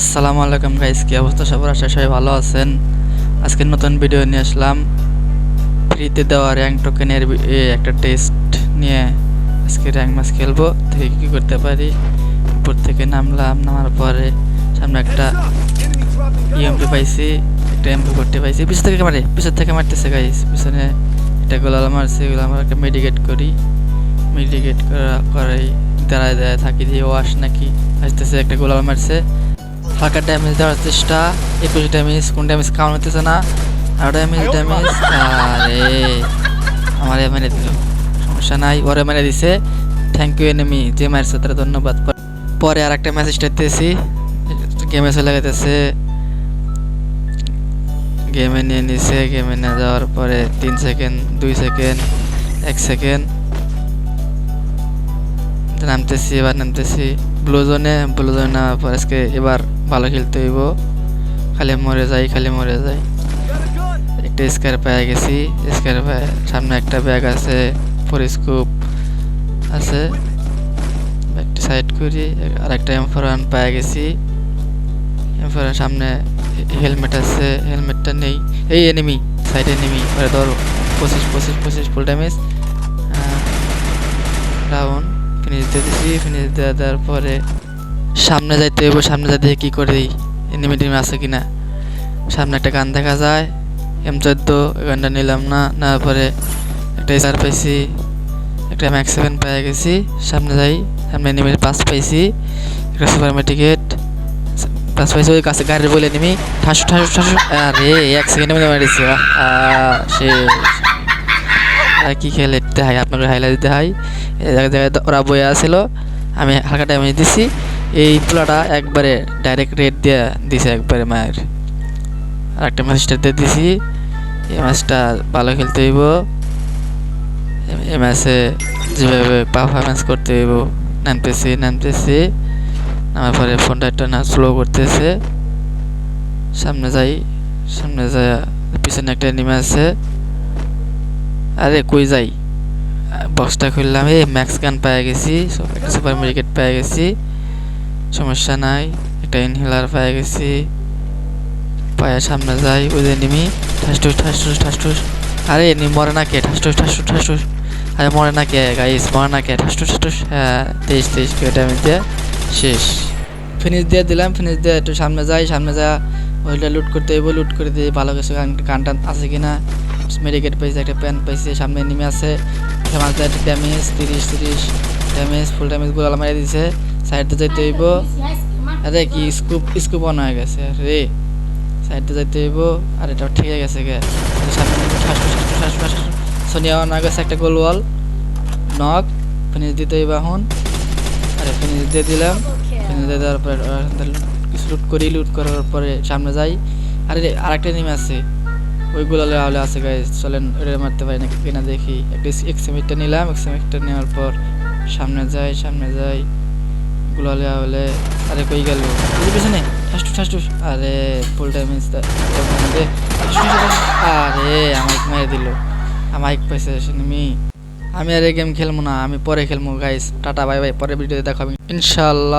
আসসালামু আলাইকুম গাইস কি অবস্থা সবার? আশা সবাই ভালো আছেন। আজকে নতুন ভিডিও নিয়ে আসলাম। ফ্রিতে দেওয়া র্যাঙ্ক টোকেনের একটা টেস্ট নিয়ে আজকে র্যাঙ্ক ম্যাচ খেলব। দেখি কী করতে পারি। উপর থেকে নামলাম, নামার পরে সামনে একটা ইএমপি পাইছি, একটা এমপি করতে পাইছি। পিছন থেকে মারে, পিছন থেকে মারতেছে গাইস পিছনে একটা গোলাল মারছে, গোলাল আমার একটা মেডিকেট করি। মেডিকেট করা করাই দাঁড়ায় দাঁড়ায় থাকি দিয়ে ও আস নাকি। আসতেছে, একটা গোলাল মারছে। হালকা ড্যামেজ দেওয়ার চেষ্টা একুশ ড্যামেজ কোন ড্যামেজ কাউন্ট হতেছে না। আর ড্যামেজ ড্যামেজ আরে আমার মেরে দিল। সমস্যা নাই ওরে মেরে দিছে। থ্যাংক ইউ এনিমি যে মারছে তার ধন্যবাদ। পরে আর একটা মেসেজ দিতেছি গেমে চলে গেতেছে। গেমে নিয়ে নিছে গেমে নিয়ে যাওয়ার পরে তিন সেকেন্ড দুই সেকেন্ড এক সেকেন্ড নামতেছি এবার নামতেছি। ব্লু জোনে ব্লু জোনে নামার পর আজকে এবার ভালো খেলতে হইব। খালি মরে যাই, খালি মরে যাই। একটা স্কার পায়ে গেছি। স্কার পেয়ে সামনে একটা ব্যাগ আছে পরিস্কোপ আছে। ব্যাগটি সাইড করি আর একটা এমফোরান পেয়ে গেছি। এমফোরান সামনে হেলমেট আছে হেলমেটটা নেই। এই এনিমি সাইডে এনিমি ওরে ধরো। পঁচিশ পঁচিশ পঁচিশ ফুল ড্যামেজ রাউন্ড ফিনিশ দিয়ে দিছি ফিনিশ দেওয়া দেওয়ার পরে সামনে যাইতে হইব, সামনে যাইতে কী করি এনিমি টিমি আছে কি না সামনে একটা গান দেখা যায় এম চোদ্দ গানটা নিলাম না, নেওয়ার পরে একটা স্টার পাইছি, একটা ম্যাক্স সেভেন পেয়ে গেছি, সামনে যাই, সামনে এনিমির পাস পাইছি, একটা সুপার মেটিকেট পাস পাইছি, ওই কাছে গাড়ির বলে নিমি ঠাসু ঠাসু ঠাসু, আরে এক সেকেন্ডের মধ্যে মারিছে সে কি খেলে দেখাই আপনাকে হাইলাইট দেখাই জায়গায় ওরা বয়ে আসছিল আমি হালকা ড্যামেজ দিছি এই পোলাটা একবারে ডাইরেক্ট রেড দিয়ে দিছে একবারে মায়ের। আর একটা ম্যাচটা দিয়ে দিছি। এই ম্যাচটা ভালো খেলতে হইব। এই ম্যাচে যেভাবে পারফরমেন্স করতে হইব। নামতেছি নামতেছি। নামার পরে ফোনটা একটা না স্লো করতেছে। সামনে যাই সামনে যাই পিছনে একটা নেমে আছে। আরে কই যাই? বক্সটা খুললাম। এই ম্যাক্স গান পেয়ে গেছি। সুপার মার্কেট পেয়ে গেছি। সমস্যা নাই। একটা ইনহেলার পেয়ে গেছি। পায়ে সামনে যাই যে নিমি। ঠাসটুস ঠাসটুস ঠাসটুস আরে নি মরে না কে? ঠাসটুস ঠাসটুস ঠাসটুস আরে, মরে না কে? গাইস মরে না কে? ঠাসটুস ঠাসটুস হ্যাঁ তেইশ তেইশ কে ড্যামেজ দিয়ে শেষ। ফিনিশ দিয়ে দিলাম ফিনিশ দিয়ে একটু সামনে যাই, সামনে যা ওইটা লুট করতে হইব লুট করে দিয়ে ভালো কিছু গান আছে কিনা মেডিকেট পাইছে, একটা প্যান পাইছে, সামনে নেমে আছে। ফেমাস দেয় ড্যামেজ তিরিশ তিরিশ ড্যামেজ ফুল ড্যামেজগুলো মারিয়ে দিছে। সাইডে যাইতে হইব। আরে কি স্কুপ স্কুপ অন হয়ে গেছে, রে। সাইডে যাইতে হইব, আর এটা ঠিক হয়ে গেছে গে। সোনিয়া অন হয়ে গেছে একটা গোল ওয়াল নক ফিনিশ দিতে হইব এখন। আরে ফিনিশ দিয়ে দিলাম। ফিনিশ দিয়ে দেওয়ার পরে কিছু লুট করি লুট করার পরে সামনে যাই। আরে আরেকটা নেমে আছে। ওইগুলো হলে আছে গাইজ চলেন ওটা মারতে পারি না কিনা দেখি। একটা এক্সিমিটটা নিলাম এক্সিমিটটা নেওয়ার পর সামনে যাই সামনে যাই। গুলো হলে আরে কই গেল? বুঝে পেছনে ঠাসটু ঠাসটু আরে ফুল ড্যামেজ আরে আমাকে মেরে দিল। আমাকে পয়সা আমি আমি আর এই গেম খেলব না আমি পরে খেলব গাইস টাটা বাই বাই। পরে ভিডিওতে দেখাবো ইনশাল্লাহ।